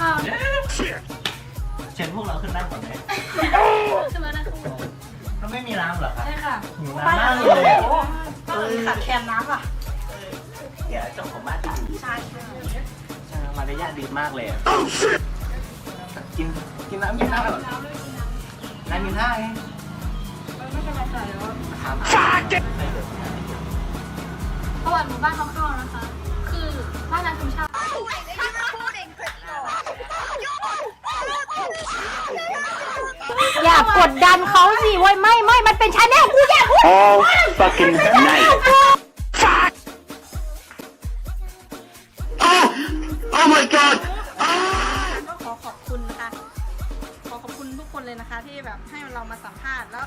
ข้าวเชิญพวกเราขึ้นนั่งก่อนไหมขึ้นมานั่งข้างบนไม่มีน้ำเหรอครับใช่ค่ะหิวน้ำมากเลยอะบ้านขาดแคลนน้ำอะเดี๋ยวเจ้าของบ้านที่ดีใช่มารยาทดีมากเลยกินกินน้ำกินน้ำเหรน้ำกินน้ำไงไม่สบายใจแล้วถามประวัติหมู่บ้านคร่าวๆนะคะ บกดดันเขาสิเว้ยไม่ไม่มันเป็นชาแนลกูอยากพูด all fucking night. Fuck! Oh! Oh my god! Ah! ก็ขอขอบคุณนะคะ ขอขอบคุณทุกคนเลยนะคะที่แบบให้เรามาสัมภาษณ์แล้ว